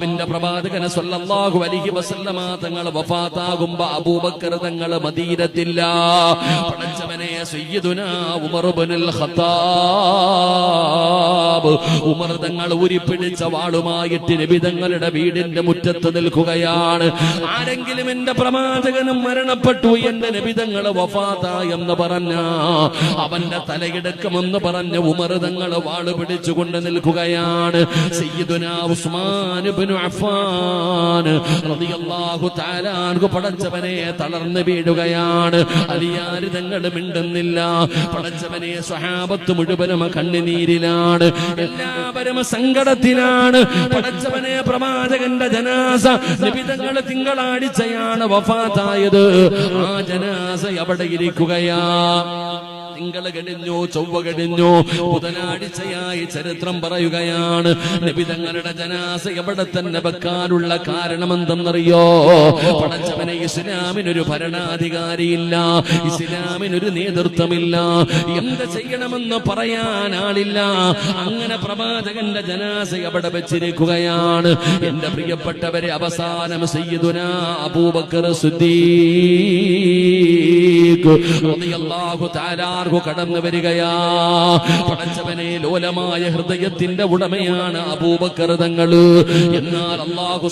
അള്ളാഹുവിന്റെ പ്രവാചകന സല്ലല്ലാഹു അലൈഹി വസല്ലമ തങ്ങൾ വഫാത്താകുമ്പോ അബൂബക്കർ തങ്ങൾ മദീനത്തില്ല. പടച്ചവനെ സയ്യിദുനാ ഉമർ ഇബ്നുൽ ഖത്താബ്. ഉമർ തങ്ങൾ ഉരിപ്പിടിച്ച വാളുമായിട്ട് നബി തങ്ങളുടെ വീടിന്റെ മുറ്റത്ത് നിൽക്കുകയാണ്. ആരെങ്കിലും എന്റെ പ്രവാചകനും മരണപ്പെട്ടു എന്റെ നബിതങ്ങൾ വഫാത്ത എന്ന് പറഞ്ഞ അവന്റെ തലയിടക്കുമെന്ന് പറഞ്ഞ ഉമർ തങ്ങൾ വാൾ പിടിച്ചുകൊണ്ട് നിൽക്കുകയാണ്. സയ്യിദുനാ ഉസ്മാൻ ഇബ്നു അഫ്ഫാൻ റളിയല്ലാഹു തആല അൻഹു പടച്ചവനെ തളർന്നു വീഴുകയാണ്. അലിയാര് തങ്ങൾ മിണ്ടുന്നില്ല. പടച്ചവനെ സ്വഹാബത്ത് മുഴുവനും കണ്ണുനീരിലാണ്. എല്ലാവരും സങ്കടത്തിലാണ്. പടച്ചവനെ പ്രവാചകന്റെ ജനാസ നിബിതങ്ങൾ തിങ്കളാഴ്ചയാണ് വഫാത്തായത്. ആ ജനാസ എവിടെ ഇരിക്കുകയാ. തിങ്കൾ കഴിഞ്ഞു ചൊവ്വ കഴിഞ്ഞു ബുധനാഴ്ചയായി ചരിത്രം പറയുകയാണ്. നബിതങ്ങളുടെ ജനാസ എവിടെ തന്നെ വെക്കാനുള്ള കാരണം എന്തെന്നറിയോ പടച്ചവനെ ഇസ്ലാമിനൊരു ഭരണാധികാരിയില്ല. ഇസ്ലാമിനൊരു നേതൃത്വമില്ല. എന്ത് ചെയ്യണമെന്ന് പറയാൻ ആളില്ല. അങ്ങനെ പ്രവാചകന്റെ ജനാസ എവിടെ വെച്ചിരിക്കുകയാണ്? എന്റെ പ്രിയപ്പെട്ടവരെ അവസാനം സയ്യിദുന അബൂബക്കർ സുദ്ദീഖ് റളിയല്ലാഹു തആല അൻഹു കടന്നു വരികയാ. പടച്ചവനെ ലോലമായ ഹൃദയത്തിന്റെ ഉടമയാണ് അബൂബക്കർ എന്നാൽ അള്ളാഹു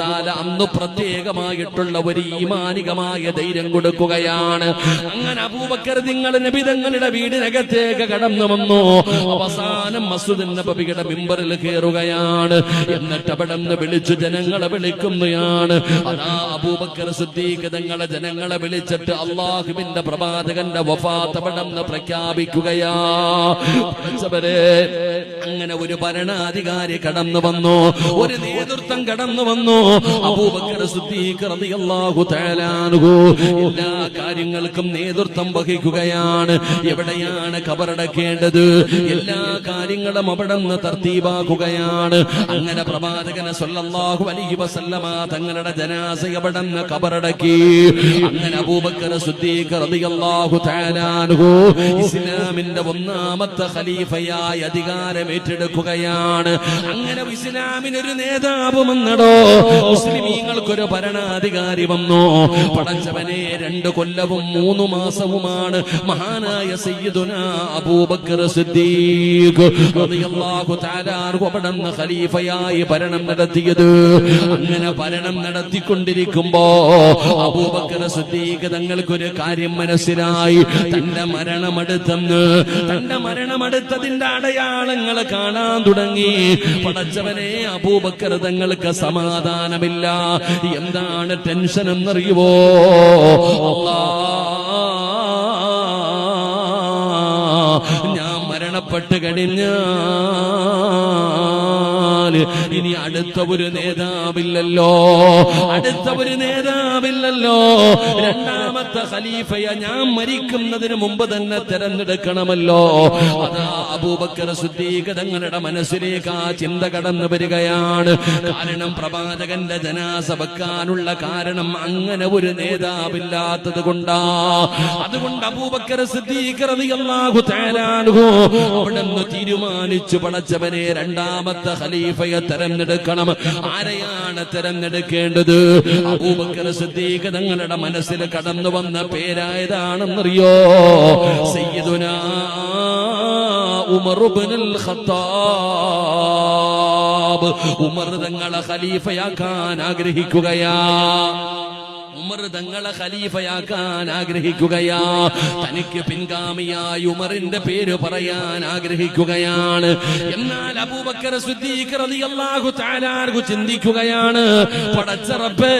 തആല അന്ന് പ്രത്യേകമായിട്ടുള്ള ഒരു ഈമാനികമായ ധൈര്യം കൊടുക്കുകയാണ്. അങ്ങനെ അബൂബക്കർ നിങ്ങൾ നബി തങ്ങളുടെ വീടിനകത്തേക്ക് കടന്നു വന്നു. അവസാനം മസ്ജിദ് നബിയുടെ മിമ്പറിൽ കയറുകയാണ്. എന്നിട്ട് അവിടെ നിന്ന് വിളിച്ചു ജനങ്ങളെ വിളിക്കുന്നതാണ് അതാ അബൂബക്കർ സിദ്ദീഖ് തങ്ങളെ ജനങ്ങളെ വിളിച്ചിട്ട് അള്ളാഹുവിന്റെ പ്രവാചകന്റെ വഫാത്ത് നിന്ന് പ്രഖ്യാപിക്കുകയാ അങ്ങനെ ഒരു ഭരണാധികാരി കടന്നു വന്നു. ഒരു നേതൃത്വം കടന്നു വന്നു. എല്ലാ കാര്യങ്ങൾക്കും നേതൃത്വം വഹിക്കുകയാണ്. എവിടെയാണ് കബറടക്കേണ്ടത്? എല്ലാ കാര്യങ്ങളും അവിടെ നിന്ന് തർത്തീവാക്കുകയാണ് അങ്ങനെ പ്രവാചകന സല്ലല്ലാഹു അലൈഹി വസല്ലമ തങ്ങളുടെ ജനാസ അവിടെ നിന്ന് കബറടക്കി. അങ്ങനെ അബൂബക്കർ ഇസ്ലാമിന്റെ ഒന്നാമത്തെ ഖലീഫയായി അധികാരം ഏറ്റെടുക്കുകയാണ്. അങ്ങനെ ഇസ്ലാമിന് ഒരു നേതാവ് വന്നടോ. മുസ്ലിമീങ്ങൾക്കൊരു ഭരണാധികാരി വന്നു. പടച്ചവനെ രണ്ട് കൊല്ലവും മൂന്ന് മാസവുമാണ് മഹാനായ സയ്യിദുന അബൂബക്കർ സിദ്ദീഖ് അൻഹു ഖലീഫയായി ഭരണം നടത്തിയത്. അങ്ങനെ ഭരണം നടത്തിക്കൊണ്ടിരിക്കുമ്പോ അബൂബക്കർ സിദ്ദീഖ് തങ്ങൾക്കൊരു കാര്യം മനസ്സിലായി. തന്റെ മരണമെടുത്തെന്ന്. തന്റെ മരണമെടുത്തതിന്റെ അടയാളങ്ങൾ കാണാൻ തുടങ്ങി. പടച്ചവനെ അബൂബക്കർ തങ്ങൾക്ക് സമാധാനമില്ല. എന്താണ് ടെൻഷൻ എന്നറിയുവോ? ഞാൻ മരണപ്പെട്ട് കഴിഞ്ഞാൽ ഇനി അടുത്ത ഒരു നേതാവില്ലല്ലോ. അടുത്ത ഒരു നേതാവില്ലല്ലോ. രണ്ടാമത്തെ ഖലീഫയെ ഞാൻ മരിക്കുന്നതിന് മുമ്പ് തന്നെ തിരഞ്ഞെടുക്കണമല്ലോ. അതാ അബൂബക്കർ തങ്ങളുടെ മനസ്സിലേക്ക് ആ ചിന്ത കടന്നു വരികയാണ്. കാരണം പ്രവാചകന്റെ ജനാസ വെക്കാനുള്ള കാരണം അങ്ങനെ ഒരു നേതാവില്ലാത്തത് കൊണ്ടാ. അതുകൊണ്ട് അബൂബക്കർ അവിടുന്ന് തീരുമാനിച്ചു പടച്ചവനെ രണ്ടാമത്തെ ഖലീഫയെ തെരഞ്ഞെടുക്കണം. ആരെയാണ് തെരഞ്ഞെടുക്കേണ്ടത്? അബൂബക്കർ സിദ്ദീഖ് തങ്ങളുടെ മനസ്സിൽ കടന്നു വന്ന പേരായതാണെന്നറിയോ? സയ്യിദുനാ ഉമർ ഖത്താബ്. ഉമർ തങ്ങളെ ഖലീഫയാക്കാൻ ആഗ്രഹിക്കുകയാ. ഉമർ തങ്ങളെ ഖലീഫയാക്കാൻ ആഗ്രഹിക്കുകയാ. തനിക്ക് പിൻഗാമിയായി ഉമറിന്റെ പേര് പറയാൻ ആഗ്രഹിക്കുകയാണ്. എന്നാൽ അബൂബക്കർ തആല അൻഹു ചിന്തിക്കുകയാണ് പടച്ചറപ്പേ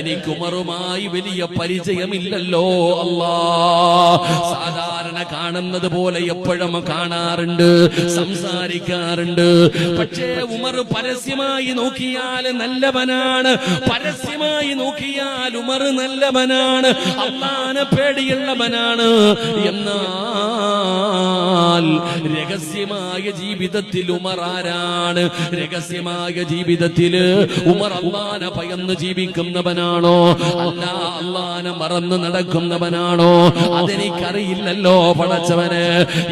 എനിക്ക് ഉമറുമായി വലിയ പരിചയമില്ലല്ലോ അല്ലാ. സാധാരണ കാണുന്നത് പോലെ എപ്പോഴും കാണാറുണ്ട് സംസാരിക്കാറുണ്ട്. പക്ഷേ ഉമർ പരസ്യമായി നോക്കിയാൽ നല്ലവനാണ്. നല്ലവനാണ് പരസ്യമായി നോക്കിയാൽ ഉമർ നല്ലവനാണ്. അള്ളാനെ പേടിയുള്ളവനാണ്. എന്നാൽ രഹസ്യമായ ജീവിതത്തിൽ ഉമർ ആരാണ്? രഹസ്യമായ ജീവിതത്തിൽ ഉമർ അള്ളാനെ പയന്ന് ജീവിക്കുന്നവനാണോ? അല്ല അള്ളാനെ മറന്ന് നടക്കുന്നവനാണോ? അതെനിക്കറിയില്ലല്ലോ പടച്ചവന്.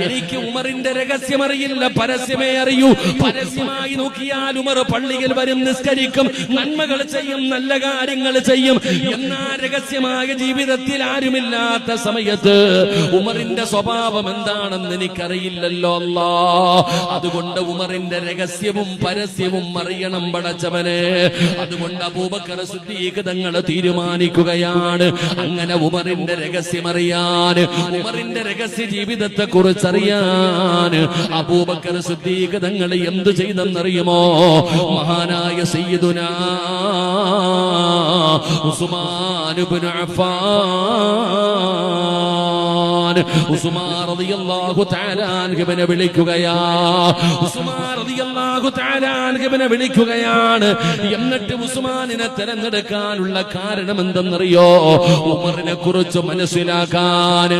എനിക്ക് ഉമറിന്റെ രഹസ്യം അറിയില്ല പരസ്യമേ അറിയൂ. പരസ്യമായി നോക്കിയാൽ ഉമർ പള്ളിയിൽ വരും നിസ്കരിക്കും നന്മകൾ ചെയ്യും നല്ല കാര്യങ്ങൾ ചെയ്യും. എന്നാ രഹസ്യമായ ജീവിതത്തിൽ ആരുമില്ലാത്ത സമയത്ത് ഉമറിന്റെ സ്വഭാവം എന്താണെന്ന് എനിക്കറിയില്ലല്ലോ അല്ലാ. അതുകൊണ്ട് ഉമറിന്റെ രഹസ്യവും പരസ്യവും അറിയണം പടച്ചവന്. അതുകൊണ്ട് അബൂബക്കർ സിദ്ദീഖ് തങ്ങൾ തീരുമാനിക്കുകയാണ്. അങ്ങനെ ഉമറിന്റെ രഹസ്യം അറിയാൻ ഉമറിന്റെ രഹസ്യ ജീവിതത്തെ കുറിച്ച് അറിയാൻ അബൂബക്കർ സിദ്ദീഖ് തങ്ങൾ എന്തു ചെയ്തെന്നറിയുമോ? മഹാനായ സയ്യിദുനാ ഉസ്മാൻ ഇബ്നു അഫ്ഫാൻ. ഉസ്മാൻ തആല വിളിക്കുകയാ. ഉസ്മാൻ തആല വിളിക്കുകയാണ്. എന്നിട്ട് ഉസ്മാനിനെ തെരഞ്ഞെടുക്കാനുള്ള കാരണം എന്തെന്നറിയോ? ഉമറിനെ കുറിച്ച് മനസ്സിലാക്കാൻ.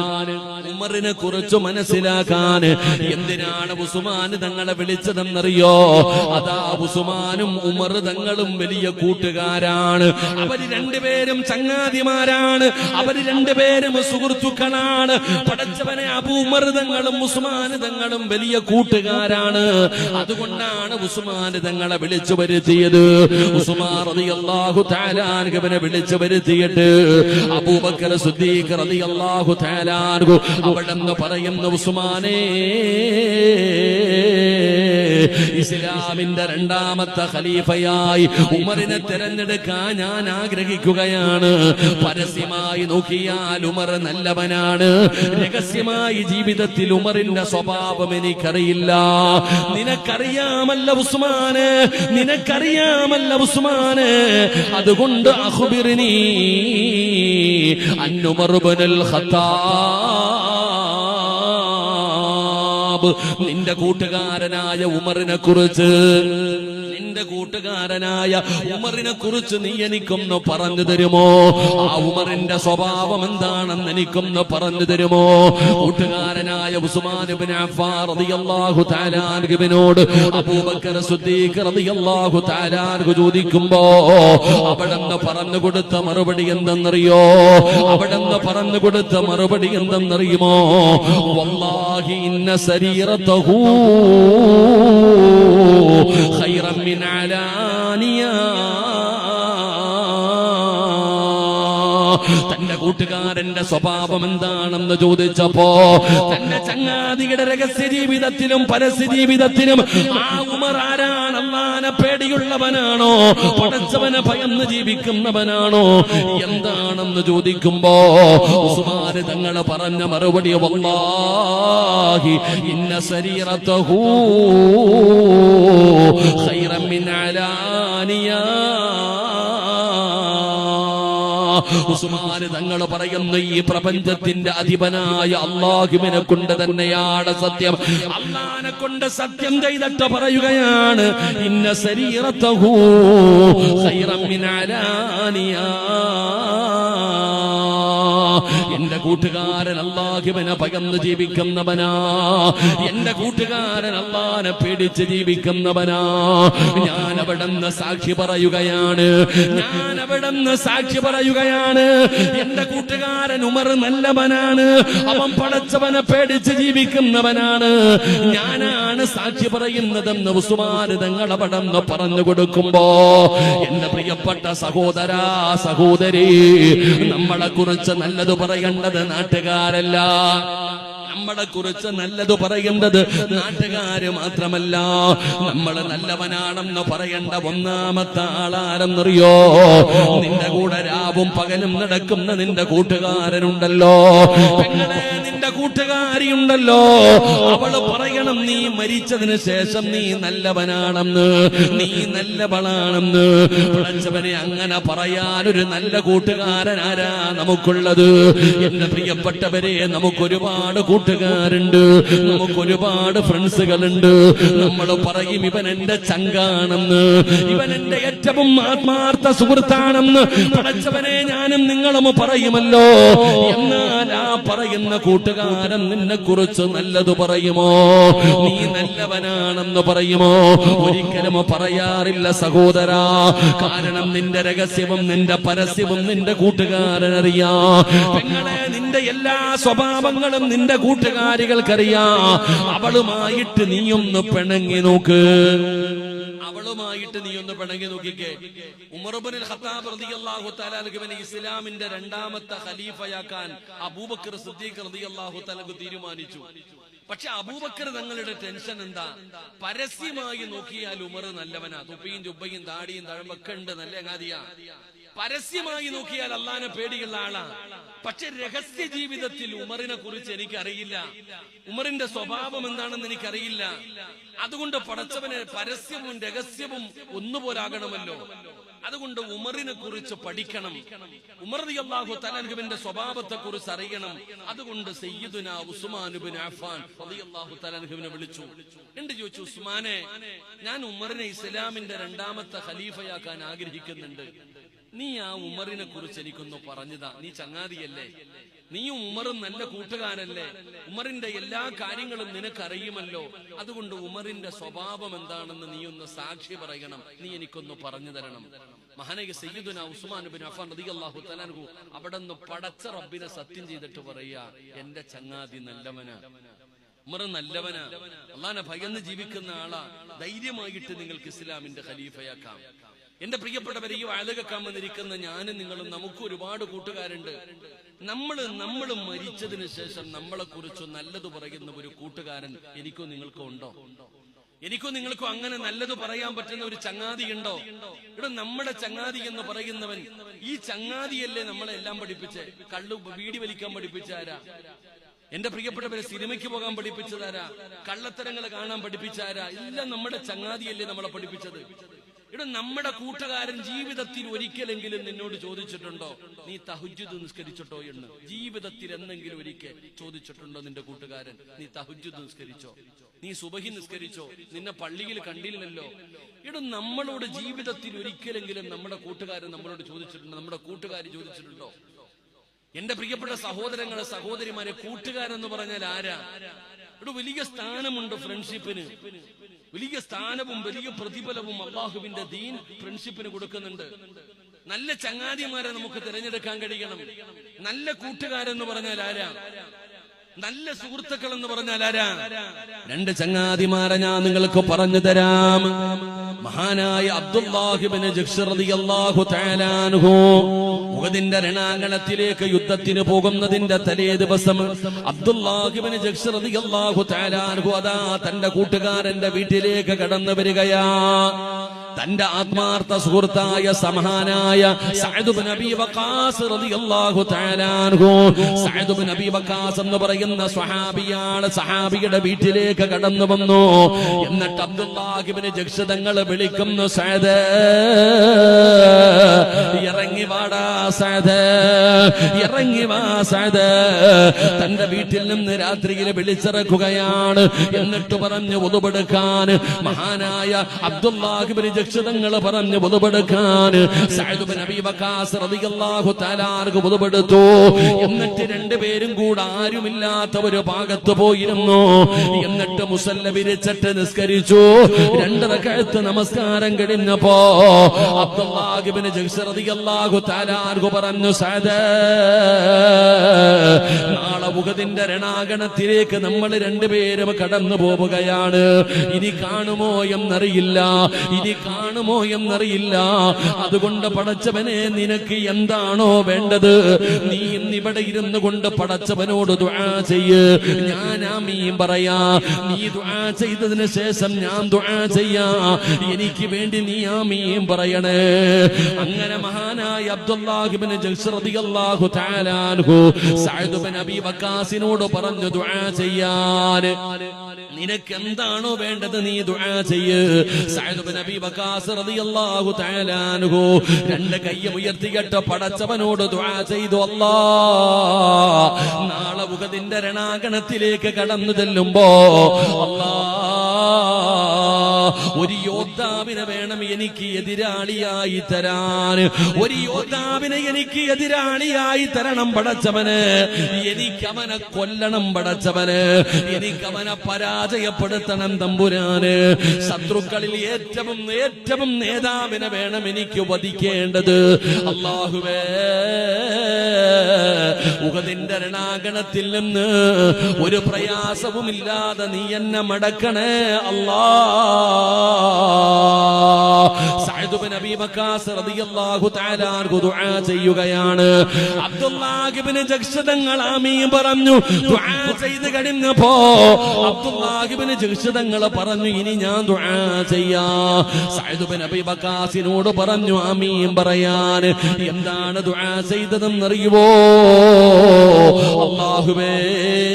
ഉമറിനെ കുറിച്ച് മനസ്സിലാക്കാൻ എന്തിനാണ് ഉസ്മാൻ തങ്ങളെ വിളിച്ചതെന്നറിയോ? അതാ ഉസുമാനും ഉമർ തങ്ങളും വലിയ കൂട്ടുകാരാണ്. അവർ രണ്ടുപേരും ചങ്ങാതിമാരാണ്. അവർ രണ്ടുപേരും സുഹൃത്തുക്കളാണ്. പടച്ചവനെ അബൂമർ തങ്ങളും ഉസ്മാൻ തങ്ങളും വലിയ കൂട്ടുകാരാണ്. അതുകൊണ്ടാണ് ഉസ്മാൻ തങ്ങളെ വിളിച്ചു വരുത്തിയത്. ഉസ്മാൻ റളിയല്ലാഹു തആല അൻഹുവിനെ വിളിച്ചു വരുത്തിയിട്ട് അബൂബക്കർ സുദ്ദീഖ് തആല അൻഹു അവിടെന്ന് പറയുന്ന ഉസ്മാനേ ഇസ്ലാമിന്റെ രണ്ടാമത്തെ ഖലീഫയായി ഉമറിനെ തിരഞ്ഞെടുക്കാൻ ഞാൻ ആഗ്രഹിക്കുകയാണ്. പരസ്യമായി നോക്കിയാൽ ഉമർ നല്ലവനാണ്. രഹസ്യമായി ജീവിതത്തിൽ ഉമറിന്റെ സ്വഭാവം എനിക്കറിയില്ല. നിനക്കറിയാമല്ല ഉസ്മാന് നിനക്കറിയാമല്ല ഉസ്മാന്. അതുകൊണ്ട് അഹുബിറിനീ അന്നുമറുബനൽ ഖത്താബ് നിന്റെ കൂട്ടുകാരനായ ഉമറിനെ കുറിച്ച് നിന്റെ കൂട്ടുകാരനായ ഉമറിനെ കുറിച്ച് നീ എനിക്കൊന്ന് പറഞ്ഞു തരുമോ? ആ ഉമറിന്റെ സ്വഭാവം എന്താണെന്ന് എനിക്കൊന്ന് പറഞ്ഞു തരുമോ? കൂട്ടുകാരനായ റളിയല്ലാഹു തആല അൻഹുവിനോട് അബൂബക്കർ സിദ്ദീഖ് റളിയല്ലാഹു തആല അൻഹു ചോദിക്കുമ്പോ അവിടെന്ന് പറഞ്ഞു കൊടുത്ത മറുപടി എന്തെന്നറിയോ? അവിടെന്ന് പറഞ്ഞു കൊടുത്ത മറുപടി എന്തെന്നറിയുമോ? വല്ലാഹി ഇന്ന സരീറത്തഹു ഖൈറൻ മിൻ അലാനിയ തന്റെ കൂട്ടുകാരന്റെ സ്വഭാവം എന്താണെന്ന് ചോദിച്ചപ്പോ തന്റെ ചങ്ങാതിയുടെ രഹസ്യ ജീവിതത്തിലും പരസ്യ ജീവിതത്തിലും ആ ഉമർ അള്ളാനെ പേടിയുള്ളവനാണോ? പടച്ചവനെ ഭയന്ന് ജീവിക്കുന്നവനാണോ? എന്താണെന്ന് ചോദിക്കുമ്പോ ഉസ്മാന് തങ്ങൾ പറഞ്ഞ മറുപടി വല്ലാഹി ഇന്ന ശരീരത്തഹൂ ഖൈറൻ മിൻ അലാനിയാ ഉസ്മാന് തങ്ങൾ പറയുന്നു ഈ പ്രപഞ്ചത്തിന്റെ അധിപനായ അള്ളാഹുവിനെ കൊണ്ട് തന്നെയാണ് സത്യം. അള്ളാനെ കൊണ്ട് സത്യം ചെയ്തിട്ട് പറയുകയാണ് ഇന്ന ശരീരത്തഹൂ എന്റെ കൂട്ടുകാരൻ അള്ളാഹുവിനെ പകർന്ന് ജീവിക്കുന്നവനാ. എന്റെ കൂട്ടുകാരൻ അള്ളാനെ പേടിച്ച് ജീവിക്കുന്നവനാ. ഞാൻ അവിടെന്ന് സാക്ഷി പറയുകയാണ്. ഞാൻ അവിടെന്ന് സാക്ഷി പറയുകയാണ്. എന്റെ കൂട്ടുകാരൻ ഉമർ നല്ലവനാണ്. അവൻ പടച്ചവനെ പേടിച്ച് ജീവിക്കുന്നവനാണ്. ഞാനാണ് സാക്ഷി പറയുന്നതെന്ന് ഉസ്മാന് തങ്ങൾ അവിടെന്ന് പറഞ്ഞു കൊടുക്കുമ്പോ എന്റെ പ്രിയപ്പെട്ട സഹോദരാ സഹോദരി നമ്മളെ കുറിച്ച് നല്ലത് പറയേണ്ടത് നാട്ടുകാരല്ല. നമ്മളെ കുറിച്ച് നല്ലത് പറയേണ്ടത് നാട്ടുകാര് മാത്രമല്ല. നമ്മൾ നല്ലവനാണെന്ന് പറയേണ്ട ഒന്നാമത്തെ ആളാരെന്നറിയോ? നിന്റെ കൂടെ രാവും പകലും നടക്കുന്ന നിന്റെ കൂട്ടുകാരനുണ്ടല്ലോ. കൂട്ടുകാരിയുണ്ടല്ലോ. അവൾ പറയണം നീ മരിച്ചതിന് ശേഷം നീ നല്ലവനാണെന്ന് നീ നല്ലവളാണെന്ന്. പടച്ചവനെ അങ്ങനെ പറയാൻ ഒരു നല്ല കൂട്ടുകാരൻ ആരാ നമുക്കുള്ളത്? എന്റെ പ്രിയപ്പെട്ടവരെ നമുക്കൊരുപാട് കൂട്ടുകാരുണ്ട് നമുക്കൊരുപാട് ഫ്രണ്ട്സുകളുണ്ട്. നമ്മൾ പറയും ഇവൻ എന്റെ ചങ്കാണെന്ന് ഇവൻ എന്റെ ഏറ്റവും ആത്മാർത്ഥ സുഹൃത്താണെന്ന്. പടച്ചവനെ ഞാനും നിങ്ങളും പറയുമല്ലോ. എന്നാൽ ആ പറയുന്ന കൂട്ടുകാരൻ നിന്നെ കുറിച്ച് നല്ലത് പറയുമോ? നീ നല്ലവനാണെന്ന് പറയുമോ? ഒരിക്കലും പറയാറില്ല സഹോദരാ. കാരണം നിന്റെ രഹസ്യവും നിന്റെ പരസ്യവും നിന്റെ കൂട്ടുകാരൻ അറിയാ നിന്റെ എല്ലാ സ്വഭാവങ്ങളും നിന്റെ കൂട്ടുകാരികൾക്കറിയാ. അവളുമായിട്ട് നീയൊന്ന് പിണങ്ങി നോക്ക്. അവളുമായിട്ട് നീ ഒന്ന് പിണങ്ങി നോക്കിക്കേ. ഉമർബുനിൽ ഖത്താബ് റളിയല്ലാഹു ഇസ്ലാമിന്റെ രണ്ടാമത്തെ ഖലീഫയാക്കാൻ അബൂബക്കർ സിദ്ദീഖ് റളിയല്ലാഹു തീരുമാനിച്ചു. പക്ഷെ അബൂബക്കർ തങ്ങളുടെ ടെൻഷൻ എന്താ? പരസ്യമായി നോക്കിയാൽ ഉമർ നല്ലവനാ. തുപ്പിയും ചുപ്പയും താടിയും തഴമ്പൊക്കെ ഉണ്ട്. നല്ല അങ്ങാതിയാ. പരസ്യമായി നോക്കിയാൽ അള്ളാനെ പേടിയുള്ള ആളാണ് പക്ഷെ രഹസ്യ ജീവിതത്തിൽ ഉമറിനെ കുറിച്ച് എനിക്കറിയില്ല. ഉമറിന്റെ സ്വഭാവം എന്താണെന്ന് എനിക്കറിയില്ല. അതുകൊണ്ട് പടച്ചവന് പരസ്യവും രഹസ്യവും ഒന്നുപോലാകണമല്ലോ. അതുകൊണ്ട് ഉമറിനെ കുറിച്ച് പഠിക്കണം. ഉമർ അള്ളാഹു തലൻഹുവിന്റെ സ്വഭാവത്തെ കുറിച്ച് അറിയണം. അതുകൊണ്ട് വിളിച്ചു. എന്ത് ചോദിച്ചു? ഉസ്മാനെ ഞാൻ ഉമറിനെ ഇസ്ലാമിന്റെ രണ്ടാമത്തെ ഖലീഫയാക്കാൻ ആഗ്രഹിക്കുന്നുണ്ട്. നീ ആ ഉമറിനെ കുറിച്ച് എനിക്കൊന്ന് പറഞ്ഞതാ. നീ ചങ്ങാതിയല്ലേ? നീയും ഉമറും നല്ല കൂട്ടുകാരല്ലേ ഉമറിന്റെ എല്ലാ കാര്യങ്ങളും നിനക്കറിയുമല്ലോ. അതുകൊണ്ട് ഉമറിന്റെ സ്വഭാവം എന്താണെന്ന് നീ ഒന്ന് സാക്ഷി പറയണം. നീ എനിക്കൊന്ന് പറഞ്ഞു തരണം. മഹാനക സയ്യിദുന ഉസ്മാൻ ബിൻ അഫാൻ റതി അള്ളാഹു തലാൻഹു അവിടെ നിന്ന് പടച്ച റബ്ബിനെ സത്യം ചെയ്തിട്ട് പറയാ എന്റെ ചങ്ങാതി നല്ലവനാ. ഉമർ നല്ലവനാ. അള്ളാനെ ഭയന്ന് ജീവിക്കുന്ന ആളാ. ധൈര്യമായിട്ട് നിങ്ങൾക്ക് ഇസ്ലാമിന്റെ ഖലീഫയാക്കാം. എന്റെ പ്രിയപ്പെട്ടവരെ ഈ വാഴകക്കാൻ വന്നിരിക്കുന്ന ഞാനും നിങ്ങളും നമുക്ക് ഒരുപാട് കൂട്ടുകാരുണ്ട്. നമ്മൾ നമ്മൾ മരിച്ചതിന് ശേഷം നമ്മളെ കുറിച്ച് നല്ലത് പറയുന്ന ഒരു കൂട്ടുകാരൻ എനിക്കോ നിങ്ങൾക്കോ ഉണ്ടോ? എനിക്കോ നിങ്ങൾക്കോ അങ്ങനെ നല്ലത് പറയാൻ പറ്റുന്ന ഒരു ചങ്ങാതി ഉണ്ടോ? ഇവിടെ നമ്മുടെ ചങ്ങാതി എന്ന് പറയുന്നവൻ ഈ ചങ്ങാതിയല്ലേ നമ്മളെ എല്ലാം പഠിപ്പിച്ച്? കള്ളു വീടി വലിക്കാൻ പഠിപ്പിച്ചാരാ എന്റെ പ്രിയപ്പെട്ടവരെ സിനിമയ്ക്ക് പോകാൻ പഠിപ്പിച്ചതാരാ കള്ളത്തരങ്ങൾ കാണാൻ പഠിപ്പിച്ചാരാ എല്ലാം നമ്മുടെ ചങ്ങാതിയല്ലേ നമ്മളെ പഠിപ്പിച്ചത്. ഇവിടെ നമ്മുടെ കൂട്ടുകാരൻ ജീവിതത്തിൽ ഒരിക്കലെങ്കിലും നിന്നോട് ചോദിച്ചിട്ടുണ്ടോ? നീ തഹുജുദ് നിസ്കരിച്ചിട്ടോ എന്ന്? ജീവിതത്തിൽ എന്തെങ്കിലും ഒരിക്കൽ ചോദിച്ചിട്ടുണ്ടോ നിന്റെ കൂട്ടുകാരൻ? നീ തഹുജുദ് നിസ്കരിച്ചോ? നീ സുബഹി നിസ്കരിച്ചോ? നിന്നെ പള്ളിയിൽ കണ്ടില്ലല്ലോ. ഇവിടെ നമ്മളോട് ജീവിതത്തിൽ ഒരിക്കലെങ്കിലും നമ്മുടെ കൂട്ടുകാരൻ നമ്മളോട് ചോദിച്ചിട്ടുണ്ടോ? നമ്മുടെ കൂട്ടുകാർ ചോദിച്ചിട്ടുണ്ടോ? എന്റെ പ്രിയപ്പെട്ട സഹോദരങ്ങളെ സഹോദരിമാരെ കൂട്ടുകാരെന്ന് പറഞ്ഞാൽ ആരാ? ഇവിടെ വലിയ സ്ഥാനമുണ്ട് ഫ്രണ്ട്ഷിപ്പിന് വലിയ സ്ഥാനവും വലിയ പ്രതിഫലവും അള്ളാഹുവിന്റെ ദീൻ ഫ്രണ്ട്ഷിപ്പിന് കൊടുക്കുന്നുണ്ട്. നല്ല ചങ്ങാതിമാരെ നമുക്ക് തിരഞ്ഞെടുക്കാൻ കഴിയണം. നല്ല കൂട്ടുകാരെന്ന് പറഞ്ഞാൽ ആരാ? നല്ല സുഹൃത്തുക്കൾ എന്ന് പറഞ്ഞാൽ ആരാ? രണ്ട് ചങ്ങാതിമാരെ ഞാൻ നിങ്ങൾക്ക് പറഞ്ഞു തരാം. മഹാനായ അബ്ദുല്ലാഹിബിന് രണാങ്കണത്തിലേക്ക് യുദ്ധത്തിന് പോകുന്നതിന്റെ തലേ ദിവസം അബ്ദുല്ലാഹിബിന് അള്ളാഹു അതാ തന്റെ കൂട്ടുകാരന്റെ വീട്ടിലേക്ക് കടന്നു വരികയാ. തന്റെ ആത്മാർത്ഥ സുഹൃത്തായ സമഹാനായ സഅദ് ബിൻ അബീ വഖാസ് റളിയല്ലാഹു തആല അൻഹു. സഅദ് ബിൻ അബീ വഖാസ് എന്ന് പറയുന്ന സ്വഹാബിയാണ് സഹാബിയുടെ വീട്ടിലേക്ക് കടന്നു വന്നു. എന്നിട്ട് അബ്ദുല്ലാഹിബിന് ജക്ഷതങ്ങൾ വിളിക്കുന്നു സഅദ് ഇറങ്ങി വാടാ സഅദ് ഇറങ്ങി വാ സഅദ്. തന്റെ വീട്ടിൽ നിന്ന് രാത്രിയിൽ വിളിച്ചിറക്കുകയാണ്. എന്നിട്ട് പറഞ്ഞു ഒതുപെടുക്കാൻ മഹാനായ അബ്ദുല്ലാഹിബിന് ജക്ഷതങ്ങൾ പറഞ്ഞു പുതുപെടുക്കാൻ പുതുപെടുത്തു എന്നിട്ട് രണ്ടുപേരും കൂടെ ആരുമില്ലാത്ത ഒരു ഭാഗത്ത് പോയിരുന്നു. എന്നിട്ട് മുസല്ല വിരിച്ചിട്ട് നിസ്കരിച്ചു. രണ്ടര കഴുത്ത് നമസ്കാരം കഴിഞ്ഞപ്പോ അബ്ദുല്ലാഹിബിന് ജഗ്സറതിയല്ലാഹു അൻഹു പറഞ്ഞു സാദ നാളെ മുഖത്തിന്റെ രണാഗണത്തിലേക്ക് നമ്മൾ രണ്ടുപേരും കടന്നു പോവുകയാണ് ഇനി കാണുമോ എന്നറിയില്ല. ഇനി കാണുമോ എന്നറിയില്ല. അതുകൊണ്ട് പടച്ചവനെ നിനക്ക് എന്താണോ വേണ്ടത്? നീ ഇന്നിവിടെ ഇരുന്നു കൊണ്ട് പടച്ചവനോട് ദുആ ചെയ്യ്. ഞാൻ ആമീൻ പറയാ. നീ ദുആ ചെയ്തതിന് ശേഷം ഞാൻ ദുആ ചെയ്യാ. എനിക്ക് വേണ്ടി നീ ആമീൻ പറയണേ. അങ്ങനെ മഹാനായ അബ്ദുല്ലാഹിബ്നു ജഹ്ഷ് റളിയല്ലാഹു തആല അൻഹു ബിൻ അബീ വക്കാസിനോട് പറഞ്ഞു ദുആ ചെയ്യാൻ. നിനക്ക് എന്താണോ വേണ്ടത് നീ ദുആ ചെയ്യ്. സഅദ് ബിൻ അബീ വക്കാസ് റളിയല്ലാഹു തആല രണ്ട് കൈയും ഉയർത്തിയിട്ട് പടച്ചവനോട് ദുആ ചെയ്തു അല്ലാ. നാളെ ഉഗതിന്റെ രണാകണത്തിലേക്ക് കടന്നു ചെല്ലുമ്പോ അല്ലാ. ഒരു യോദ്ധാവിനെ വേണം എനിക്ക് എതിരാളിയായി തരാൻ. ഒരു യോദ്ധാവിനെ എനിക്ക് എതിരാളിയായി തരണം പടച്ചവന്. എനിക്ക് അവനെ കൊല്ലണം പടച്ചവന്. എനിക്ക് അവനെ പരാജയപ്പെടുത്തണം തമ്പുരാന്. ശത്രുക്കളിൽ ഏറ്റവും ഏറ്റവും നേതാവിനെ വേണം എനിക്ക് വധിക്കേണ്ടത്. അള്ളാഹുവേ ഉഹദിന്റെ രണാഗണത്തിൽ നിന്ന് ഒരു പ്രയാസവുമില്ലാതെ നീ എന്നെ മടക്കണേ. അല്ലാ ചെയ്യുകയാണ്. അബ്ദുല്ലാഹ് ഇബ്നു ആമീൻ പറഞ്ഞു. ദുആ പറഞ്ഞു ഇനി ഞാൻ ദുആ ബക്കാസിനോട് പറഞ്ഞു ആമീൻ പറയാൻ. എന്താണ് ദുആ ചെയ്തതെന്നറിയുവോ? അല്ലാഹുവേ.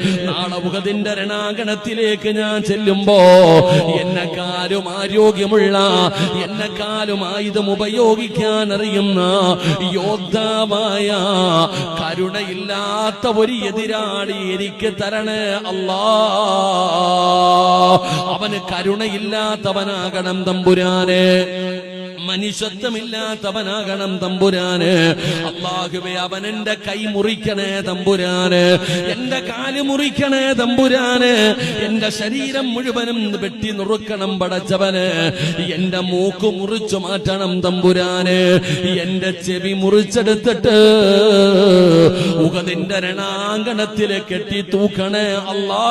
നാളെ മുഖത്തിന്റെ രണാകണത്തിലേക്ക് ഞാൻ ചെല്ലുമ്പോ എന്നെക്കാലും ആരോഗ്യമുള്ള എന്നെക്കാലും ആയുധം ഉപയോഗിക്കാൻ അറിയുന്ന യോദ്ധാവായ കരുണയില്ലാത്ത ഒരു എതിരാളി എനിക്ക് തരണേ അല്ലാ. അവന് കരുണയില്ലാത്തവനാകണം തമ്പുരാനെ. മനുഷ്യത്വമില്ലാത്തവനാകണം തമ്പുരാന്. അള്ളാഹുബെ അവൻ എന്റെ കൈ മുറിക്കണേ തമ്പുരാന്. എന്റെ കാൽ മുറിക്കണേ തമ്പുരാന്. എന്റെ ശരീരം മുഴുവനും വെട്ടി നുറുക്കണം പടച്ചവന്. എന്റെ മൂക്ക് മുറിച്ചു മാറ്റണം തമ്പുരാന്. എന്റെ ചെവി മുറിച്ചെടുത്തിട്ട് മുഖതിന്റെ രണാങ്കണത്തിലെ കെട്ടി തൂക്കണേ അല്ലാ.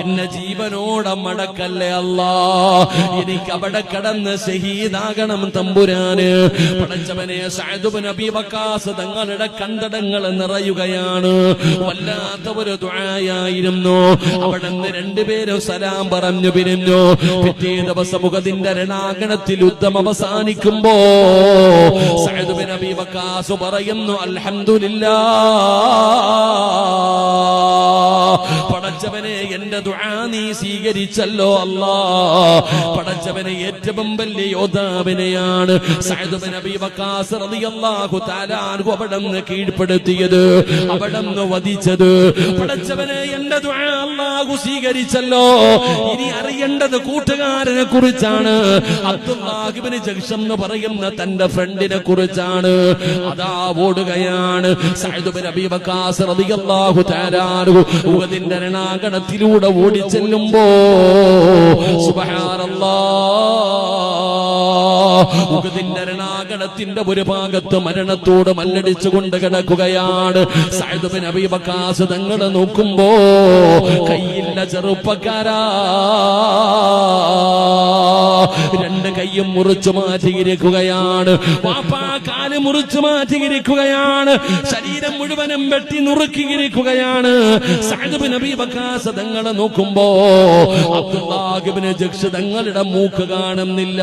എന്നെ ജീവനോടെ മടക്കല്ലേ അല്ലാ? എനിക്ക് അവിടെ കടന്ന് ഷഹീദാകണം തമ്പുരാന്. പടച്ചവനെ വക്കാസ് തങ്ങളുടെ കണ്ടടങ്ങൾ നിറയുകയാണ്. വല്ലാത്ത ഒരു ദുആയായിരുന്നു. അവിടെ നിന്ന് രണ്ടുപേരും സലാം പറഞ്ഞു പിരിഞ്ഞു. പിറ്റേ ദിവസം മുഖത്തിന്റെ രണാകണത്തിൽ യുദ്ധം അവസാനിക്കുമ്പോ സഅദുബ്നു അബീ വക്കാസ് പറയുന്നു അൽഹംദുലില്ലാ. പടച്ചവനെ എന്റെ ദുആ നീ സ്വീകരിച്ചല്ലോ അല്ലാ. പടച്ചവനെ ഏറ്റവും വലിയ യോദ്ധാവിനെയാണ് അവിടുന്ന് കീഴ്പ്പെടുത്തിയത് അവിടുന്ന് വധിച്ചത്. പടച്ചവനെ എന്റെ ദുആ അല്ലാഹു സ്വീകരിച്ചല്ലോ. ഇനി അറിയേണ്ടത് കൂട്ടുകാരനെ കുറിച്ചാണ്. അബ്ദുല്ലാഹിബ്നു ജംഷം എന്ന് പറയുന്ന തന്റെ ഫ്രണ്ടിനെ കുറിച്ചാണ്. അതാ ഓടുകയാണ് സഅദ് ബിൻ അബി വക്കാസ് റളിയല്ലാഹു തആല ഉഹദിന്റെ രണാകണത്തിലൂടെ ഓടിച്ചെല്ലുമ്പോ ഉഗതിന്റെ രണാകണത്തിന്റെ ഒരു ഭാഗത്ത് മരണത്തോട് മല്ലടിച്ചുകൊണ്ട് കിടക്കുകയാണ്. സഅദ് ബിൻ അബീ വക്കാസ് തങ്ങളെ നോക്കുമ്പോ കയ്യില്ല ചെറുപ്പക്കാരാ രണ്ട് കൈയും മുറിച്ചു മാറ്റിയിരിക്കുകയാണ്. വാപ്പാ കാൽ മുറിച്ചു മാറ്റിയിരിക്കുകയാണ്. ശരീരം മുഴുവനും വെട്ടി നുറുക്കിയിരിക്കുകയാണ്. തങ്ങളെ നോക്കുമ്പോ അബ്ദുല്ലാഹിബിന് ജക്ഷ തങ്ങളുടെ മൂക്ക് കാണുന്നില്ല.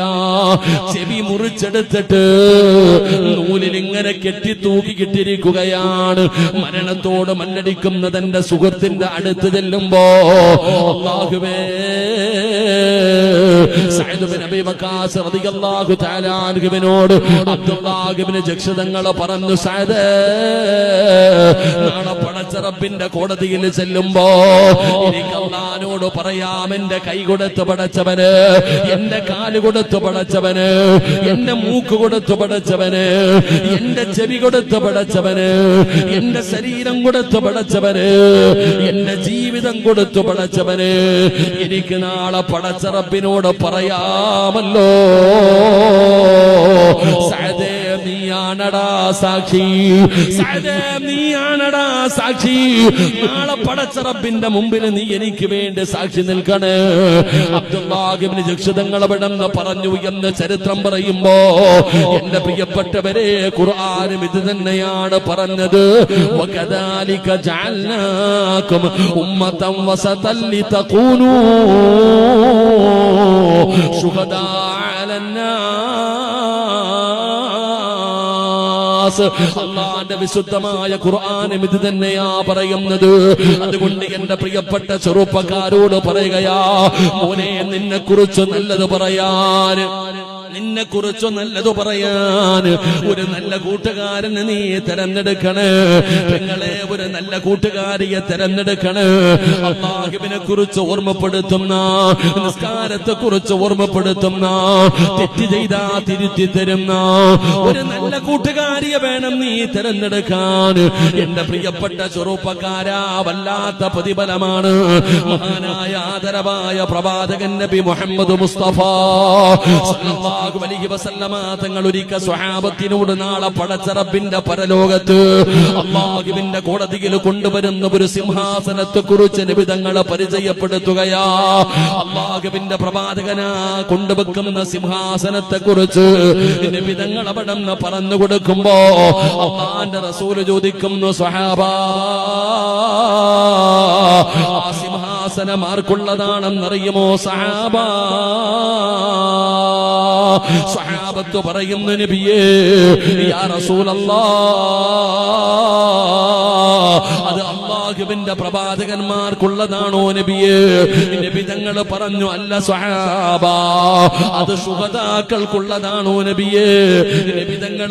ചെവി മുറിച്ചെടുത്തിട്ട് നൂലിൽ ഇങ്ങനെ കെട്ടി തൂക്കിക്കിട്ടിരിക്കുകയാണ് മരണത്തോട് മല്ലടിക്കുന്ന തന്റെ സുഹൃത്തിന്റെ അടുത്ത് ചെല്ലുമ്പോ അള്ളാഹുവേ അബ്ദുല്ലാഹിബ്നു ഇബ്നു തങ്ങൾ പറഞ്ഞു സഅദ് നാളെ പടച്ച റബ്ബിന്റെ കോടതിയിൽ ചെല്ലുമ്പോ എനിക്ക് അള്ളഹാനോട് പറയാം എന്റെ കൈ കൊടുത്ത് പടച്ചവന് എന്റെ കാൽ കൊടുത്ത് പടച്ചവന് എന്റെ മൂക്ക് കൊടുത്ത് പടച്ചവന് എന്റെ ചെവി കൊടുത്ത് പടച്ചവന് എന്റെ ശരീരം കൊടുത്ത് പടച്ചവന് എന്റെ ജീവിതം കൊടുത്തു പടച്ചവന് എനിക്ക് നാളെ പടച്ച റബ്ബിനോട് പറയാമല്ലോ സഅദേ നീയാണടാ സാക്ഷി. നീയാണടാ സാക്ഷി. നാളെ പടച്ചറപ്പിന്റെ മുമ്പിൽ നീ എനിക്ക് വേണ്ടി സാക്ഷി നിൽക്കണേ. അബ്ദുല്ലാഹിബിന് വിടന്ന് പറഞ്ഞു എന്ന് ചരിത്രം പറയുമ്പോ എന്റെ പ്രിയപ്പെട്ടവരെ ഖുർആാനും ഇത് തന്നെയാണ് പറഞ്ഞത്. ഉമ്മത്തം വസതല്ലി ശുഹദാ അലന്നാ അബ്ബാസ് അള്ളാന്റെ വിശുദ്ധമായ ഖുർആാനും ഇത് തന്നെയാ പറയുന്നത്. അതുകൊണ്ട് എന്റെ പ്രിയപ്പെട്ട ചെറുപ്പക്കാരോട് പറയുകയാ മോനെ നിന്നെ കുറിച്ച് നല്ലത് പറയാൻ. നിന്നെ കുറിച്ച് നല്ലത് പറയാൻ ഒരു നല്ല കൂട്ടുകാരനെ നീ തെരഞ്ഞെടുക്കണേ. പെങ്ങളെ ഒരു നല്ല കൂട്ടുകാരിയെ തെരഞ്ഞെടുക്കണേ. അള്ളാഹുവിനെ കുറിച്ച് ഓർമ്മപ്പെടുത്തുന്ന നിസ്കാരത്തെ കുറിച്ച് ഓർമ്മപ്പെടുത്തുന്ന തെറ്റ് ചെയ്താ തിരുത്തി തരുന്ന ഒരു നല്ല കൂട്ടുകാരിയെ വേണം നീ തെരഞ്ഞെടുക്കാൻ. എന്റെ പ്രിയപ്പെട്ട ചെറുപ്പക്കാരാ വല്ലാത്ത പ്രതിഫലമാണ്. മഹാനായ ആദരവായ പ്രവാചകൻ നബി മുഹമ്മദ് മുസ്തഫ സല്ലല്ലാഹു അലൈഹി വസല്ലമ തങ്ങൾ ഒരിക്കൽ സ്വഹാബത്തിനോട് നാളെ പടച്ചറബിന്റെ പരലോകത്ത് അള്ളാഹുവിന്റെ കോടതിയിൽ കൊണ്ടുവരുന്ന ഒരു സിംഹാസനത്തെ കുറിച്ച് നിബിതങ്ങളെ പരിചയപ്പെടുത്തുകയാ. അള്ളാഹുവിന്റെ പ്രവാചകനാ കൊണ്ടുവെക്കുന്ന സിംഹാസനത്തെ കുറിച്ച് നിബിതങ്ങൾ അവിടെ പറഞ്ഞു കൊടുക്കുമ്പോ അള്ളാന്റെ റസൂൽ ചോദിക്കുന്നു സ്വഹാബാ ആർക്കുള്ളതാണെന്നറിയുമോ സഹാബ? സഹാബത്ത് പറയുന്ന നബിയേ യാ അത് അള്ളാഹുവിന്റെ പ്രവാചകന്മാർക്കുള്ളതാണോ നബിയേ? നബി തങ്ങൾ പറഞ്ഞു അല്ല സഹാബ അത് സുഹതാക്കൾക്കുള്ളതാണോ നബിയേ? നബി തങ്ങൾ